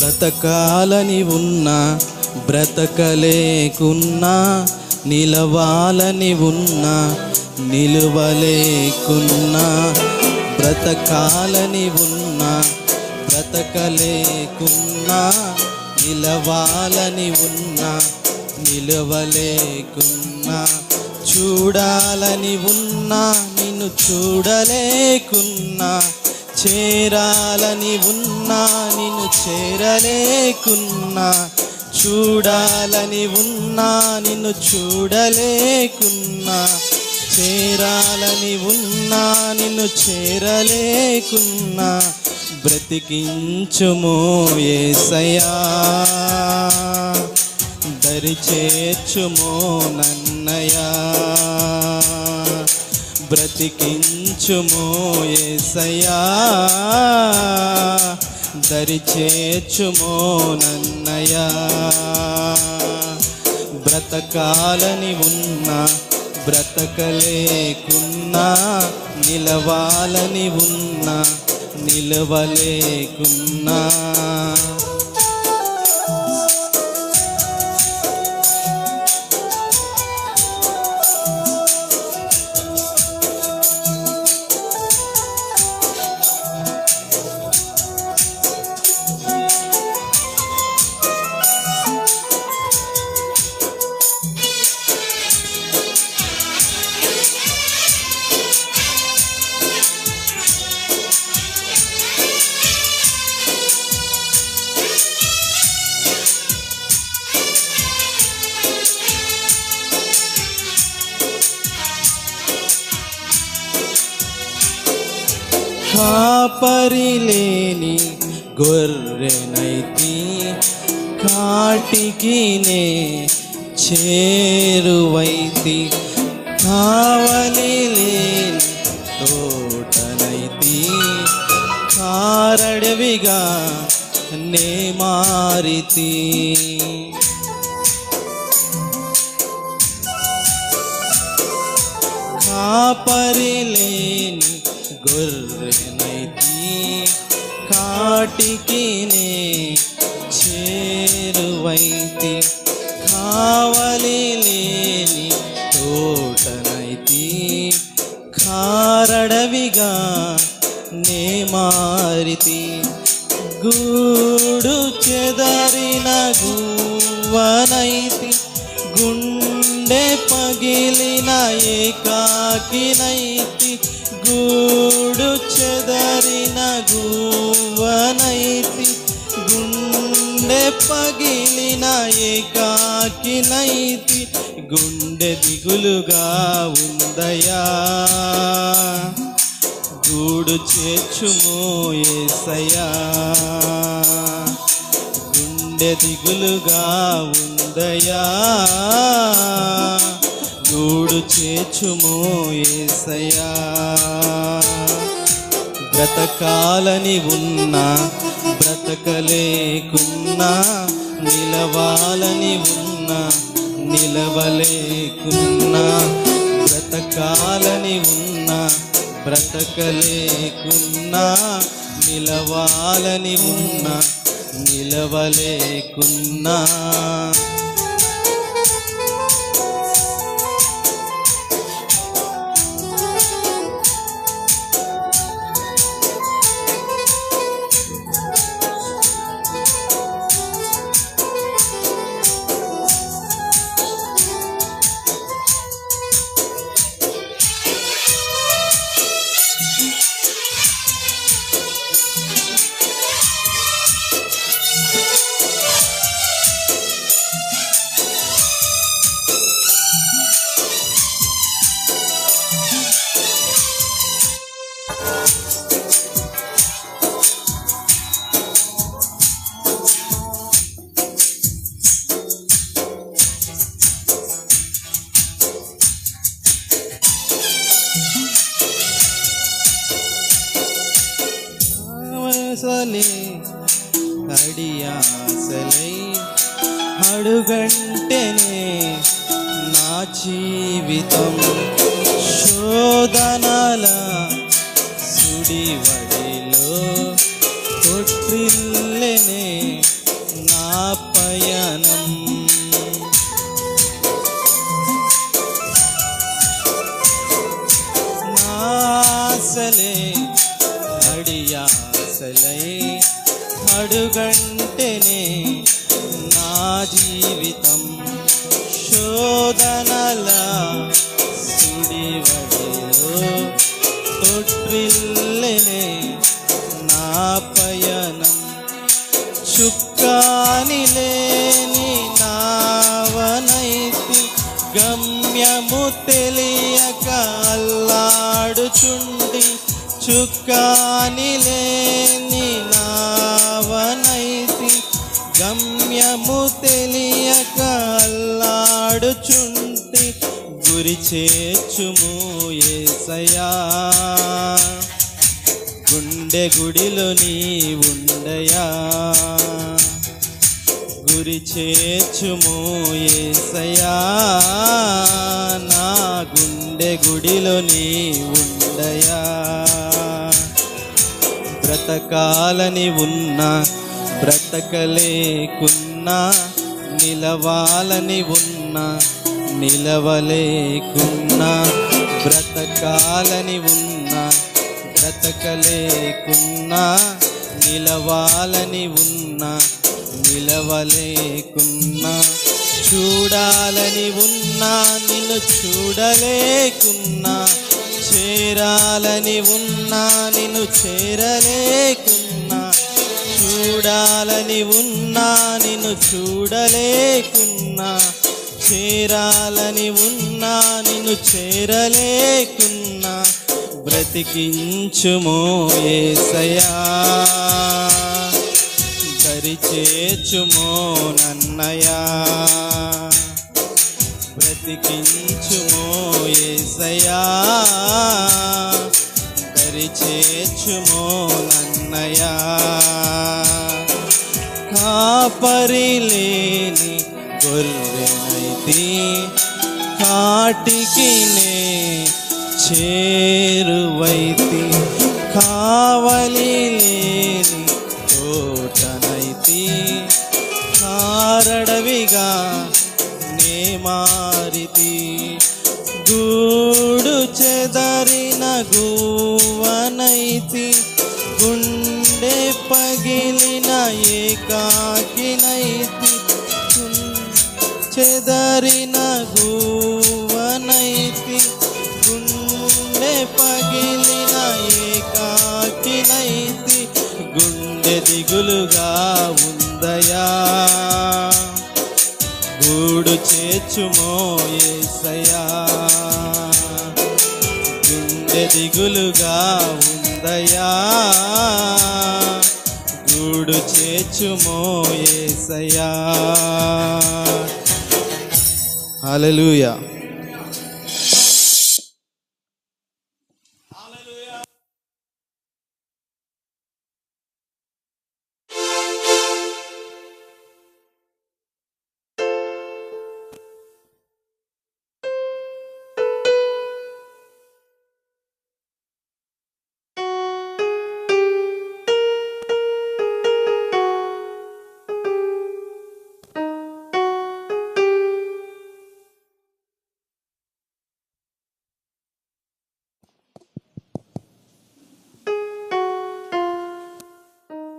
బ్రతకాలని ఉన్నా బ్రతకలేకున్నా నిలవాలని ఉన్నా నిలువలేకున్నా బ్రతకాలని ఉన్నా బ్రతకలేకున్నా నిలవాలని ఉన్నా నిలవలేకున్నా చూడాలని ఉన్నా నిన్ను చూడలేకున్నా చేరాలని ఉన్నా నిన్ను చేరలేకున్నా. చూడాలని ఉన్నా నిన్ను చూడలేకున్నా. చేరాలని ఉన్నా నిన్ను చేరలేకున్నా. బ్రతికించుమో ఏసయా దరి చేర్చుమో నన్నయా బ్రతికించుమో ఏసయ్యా. దరి చేర్చుమో నన్నయా బ్రతకాలని ఉన్నా బ్రతకలేకున్నా నిలవాలని ఉన్నా నిలవలేకున్నా. కాపరిలేని గొర్రెనైతి కాటికినే చేరువైతి కావలి లేని తోటనైతి కారడవిగా నే మారితి. కాపరిలేని గొర్రెనైతి కాటికినే చేరువైతి కావలి లేని తోటనైతి కారడవిగా నే మారితి గూడు చెదరిన గువ్వనైతి గుండె పగిలిన ఏకాకినైతి గూడు చెదరిన గువనైతి గుండె పగిలిన ఏకాకినైతి గుండె దిగులుగా ఉందయా? గూడు చేర్చుమో ఏసయ్యా గుండె దిగులుగా ఉందయా? గూడు చేచుమో ఏసయ్యా. బ్రతకాలని ఉన్నా బ్రతకలేకున్నా నిలవాలని ఉన్నా నిలవలేకున్నా బ్రతకాలని ఉన్నా బ్రతకలేకున్నా నిలవాలని ఉన్నా నిలవలేకున్నా. అడియాసలై అడుగంటేనే నా జీవితం శోధనల సుడివడిలో తొట్టిల్లెనే నా పయనం. నాసలే అడియాసలై అడుగంటేనే నా జీవితం శోధనల సుడివడిలో తొట్టిల్లెనే నా పయనం. చుక్కాని లేని నావనైతి గమ్యము తెలియక అల్లాడుచుండి. చుక్కాని లేని తెలియక అల్లాడుచుంటి గురి చేర్చుము ఏసయా గుండె గుడిలో నీ ఉండయా గురి చేర్చుము ఏసయా నా గుండె గుడిలో నీ ఉండయా బ్రతకాలని ఉన్నా బ్రతకలేకున్నా నిలవాలని ఉన్నా నిలవలేకున్నా బ్రతకాలని ఉన్నా బ్రతకలేకున్నా నిలవాలని ఉన్నా నిలవలేకున్నా చూడాలని ఉన్నా నిన్ను చూడలేకున్నా చేరాలని ఉన్నా నిన్ను చేరలేకున్నా చూడాలని ఉన్నా నిన్ను చూడలేకున్నా. చేరాలని ఉన్నా నిన్ను చేరలేకున్నా. బ్రతికించుమో ఏసయా దరి నన్నయా బ్రతికించుమో ఏసయా దరి నన్నయా కాపరి లేని గొర్రెనైతి కాటికి నే చేరువైతి కావలి లేని తోటనైతి కారడవిగా నే మారితి గూడు చెదరిన గూవనైతి గుండె పగిలిన ఏకాకినైతి చెదరిన గువనైతి గుండె పగిలిన ఏకాకినైతి గుండె దిగులుగా ఉందయా. గూడు చేర్చుమో ఏసయా. దిగులుగా ఉందయా గూడు చేర్చుమో ఏసయా హలలుయా